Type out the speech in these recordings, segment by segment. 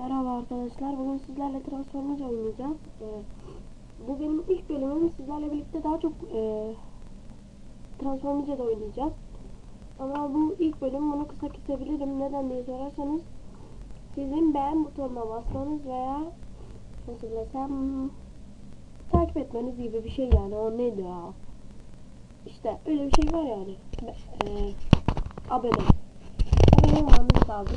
Merhaba arkadaşlar. Bugün sizlerle Transformers oynayacağız. Ee, bu benim ilk bölümüm. Sizlerle birlikte daha çok e, Transformers'da oynayacağız. Ama bu ilk bölüm bunu kısa kesebilirim. Neden diye sorarsanız sizin beğen butonuna basmanız veya nasıl desem takip etmeniz gibi bir şey yani. O neydi ya? İşte öyle bir şey var yani. Be- E, abone. Abone olmanız lazım.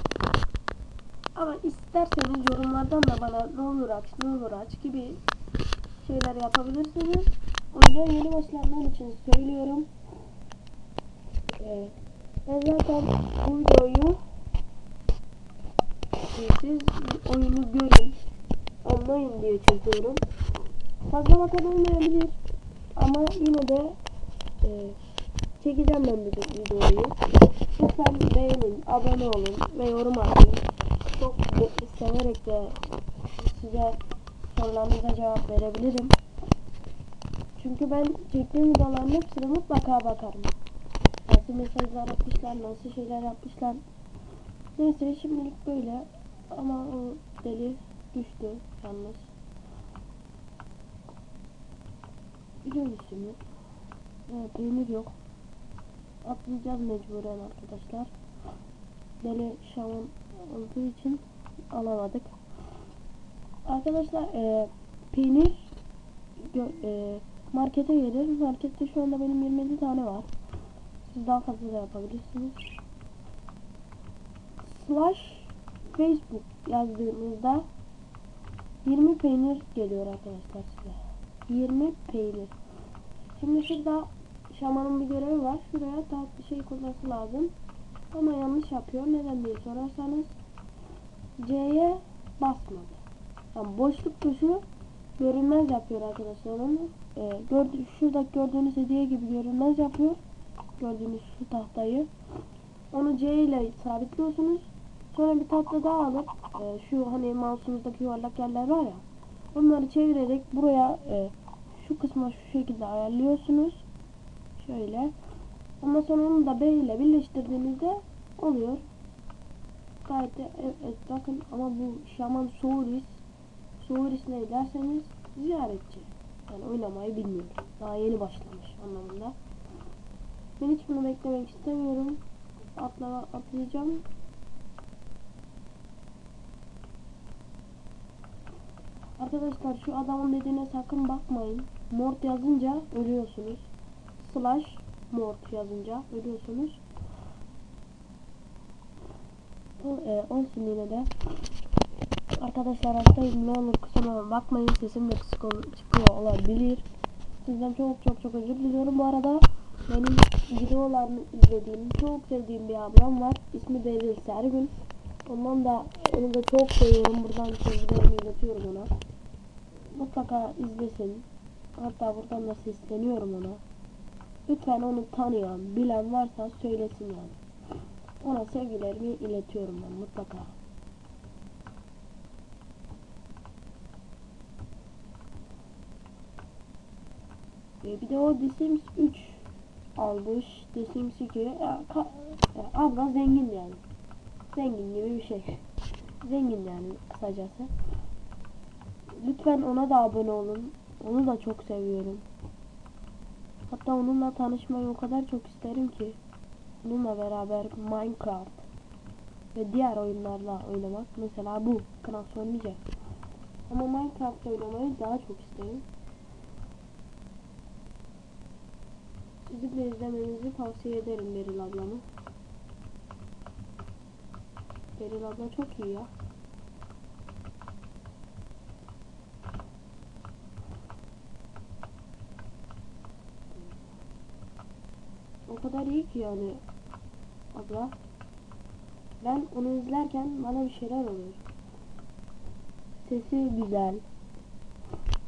Ama isterseniz yorumlardan da bana ne olur aç, ne olur aç gibi şeyler yapabilirsiniz. O yüzden yeni başlayanlar için söylüyorum. Ee, ben zaten bu videoyu e, siz oyunu görün, anlayın diye çekiyorum. Fazla bakan olmayabilir ama yine de e, çekeceğim ben bu videoyu. Lütfen beğenin, abone olun ve yorum atın çok severek de size sorularınıza cevap verebilirim. Çünkü ben çektiğim videoların hepsine mutlaka bakarım. Nasıl mesajlar atmışlar, nasıl şeyler yapmışlar. Neyse şimdilik böyle. Ama o deli düştü yalnız. Biliyor musunuz? Evet, peynir yok. Atlayacağız mecburen arkadaşlar. Deli şamın olduğu için alamadık. Arkadaşlar e, peynir e, markete gelir. Markette şu anda benim 27 tane var. Siz daha fazla da yapabilirsiniz. Slash Facebook yazdığınızda 20 peynir geliyor arkadaşlar size. 20 peynir. Şimdi şurada şamanın bir görevi var. Şuraya tatlı şey koyması lazım. Ama yanlış yapıyor. Neden diye sorarsanız C'ye basmadı. Yani boşluk tuşu görünmez yapıyor arkadaşlar onu. Ee, gördü, şurada gördüğünüz hediye gibi görünmez yapıyor. Gördüğünüz şu tahtayı. Onu C ile sabitliyorsunuz. Sonra bir tahta daha alıp e, şu hani mouse'umuzdaki yuvarlak yerler var ya. Onları çevirerek buraya e, şu kısma şu şekilde ayarlıyorsunuz. Şöyle. Ondan sonra onu da B ile birleştirdiğinizde oluyor. Gayet de evet bakın ama bu Şaman Souris Souris ne derseniz ziyaretçi. Yani oynamayı bilmiyor. Daha yeni başlamış anlamında. Ben hiç bunu beklemek istemiyorum. Atla atlayacağım. Arkadaşlar şu adamın dediğine sakın bakmayın. Mort yazınca ölüyorsunuz. Slash mort yazınca ölüyorsunuz. O, e, olsun yine de. Arkadaşlar hastayım ne olur kusuruma bakmayın sesim de kısık ol- çıkıyor olabilir. Sizden çok çok çok özür diliyorum. Bu arada benim videolarını izlediğim çok sevdiğim bir ablam var. İsmi Beril Sergün. Ondan da onu da çok seviyorum. Buradan sevgilerimi iletiyorum ona. Mutlaka izlesin. Hatta buradan da sesleniyorum ona. Lütfen onu tanıyan, bilen varsa söylesin yani. Ona sevgilerimi iletiyorum ben mutlaka. Ee, bir de o The Sims 3 almış. The Sims 2. Ya, ka- ya, abla zengin yani. Zengin gibi bir şey. Zengin yani kısacası. Lütfen ona da abone olun. Onu da çok seviyorum. Hatta onunla tanışmayı o kadar çok isterim ki. Onunla beraber Minecraft ve diğer oyunlarla oynamak. Mesela bu Knas oynayacak. Ama Minecraft oynamayı daha çok isterim. Sizin de izlemenizi tavsiye ederim Beril ablamı. Beril abla çok iyi ya. Kadar iyi ki yani abla. Ben onu izlerken bana bir şeyler oluyor. Sesi güzel.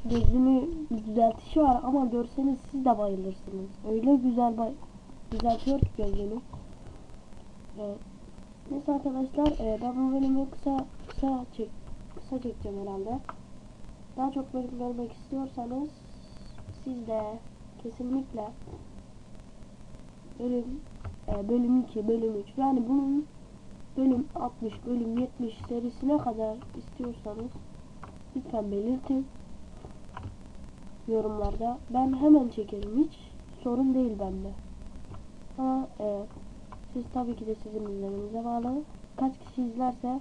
Gözünü düzeltişi var ama görseniz siz de bayılırsınız. Öyle güzel bay düzeltiyor ki gözünü. Evet. Neyse arkadaşlar e, ben bu bölümü kısa kısa çek kısa çekeceğim herhalde. Daha çok bölüm görmek istiyorsanız siz de kesinlikle bölüm e, bölüm 2 bölüm 3 yani bunun bölüm 60, bölüm 70 serisine kadar istiyorsanız lütfen belirtin yorumlarda. Ben hemen çekerim hiç sorun değil bende. Ama e, siz tabii ki de sizin izlemenize bağlı. Kaç kişi izlerse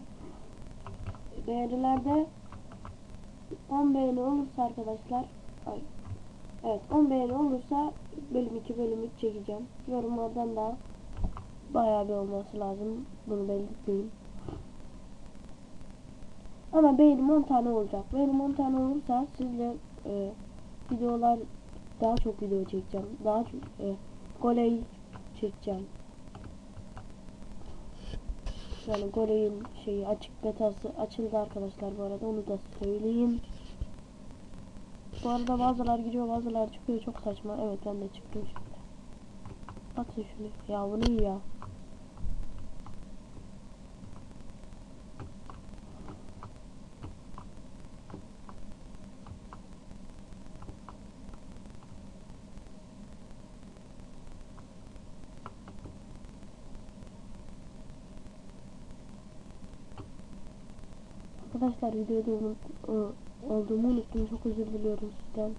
beğenilerde 10 beğeni olursa arkadaşlar ay, evet 10 beğeni olursa bölüm 2 bölüm 3 çekeceğim. Yorumlardan da bayağı bir olması lazım. Bunu belirtmeyeyim. Ama beğenim 10 tane olacak. Beğenim 10 tane olursa sizle e, videolar daha çok video çekeceğim. Daha çok e, goley çekeceğim. Yani Goley'in şeyi açık betası açıldı arkadaşlar bu arada onu da söyleyeyim. Bu arada bazılar giriyor bazılar çıkıyor çok saçma. Evet ben de çıktım şimdi. Atın şunu. Ya bu ne ya? Arkadaşlar videoda unut, ı, olduğumu unuttum. Çok özür diliyorum sizden.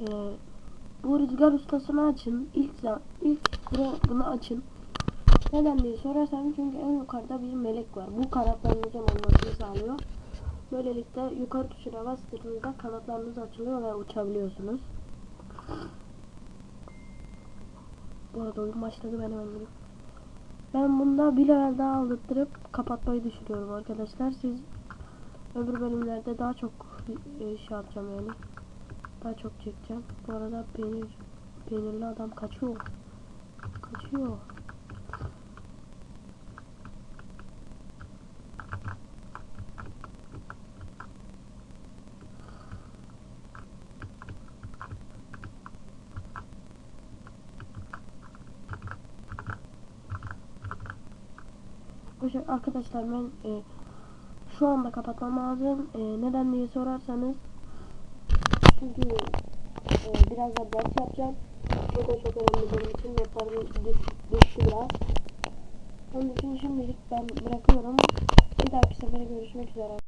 Ee, bu rüzgar ustasını açın. İlk ilk bu- bunu açın. Neden diye sorarsan çünkü en yukarıda bir melek var. Bu kanatlarınızın olmasını sağlıyor. Böylelikle yukarı tuşuna bastırdığınızda kanatlarınız açılıyor ve uçabiliyorsunuz. Bu arada oyun başladı ben gireyim. Ben bunda bir level daha aldırtırıp kapatmayı düşünüyorum arkadaşlar. Siz öbür bölümlerde daha çok e, şey yapacağım yani. Daha çok çekeceğim. Bu arada peynir, peynirli adam kaçıyor. Kaçıyor. Arkadaşlar- Arkadaşlar ben e, şu anda kapatmam lazım. E, neden diye sorarsanız çünkü e, biraz da ders yapacağım. Bu da çok önemli benim için. Notlarım düş, düştü biraz. Onun için şimdilik ben bırakıyorum. Bir dahaki sefere görüşmek üzere.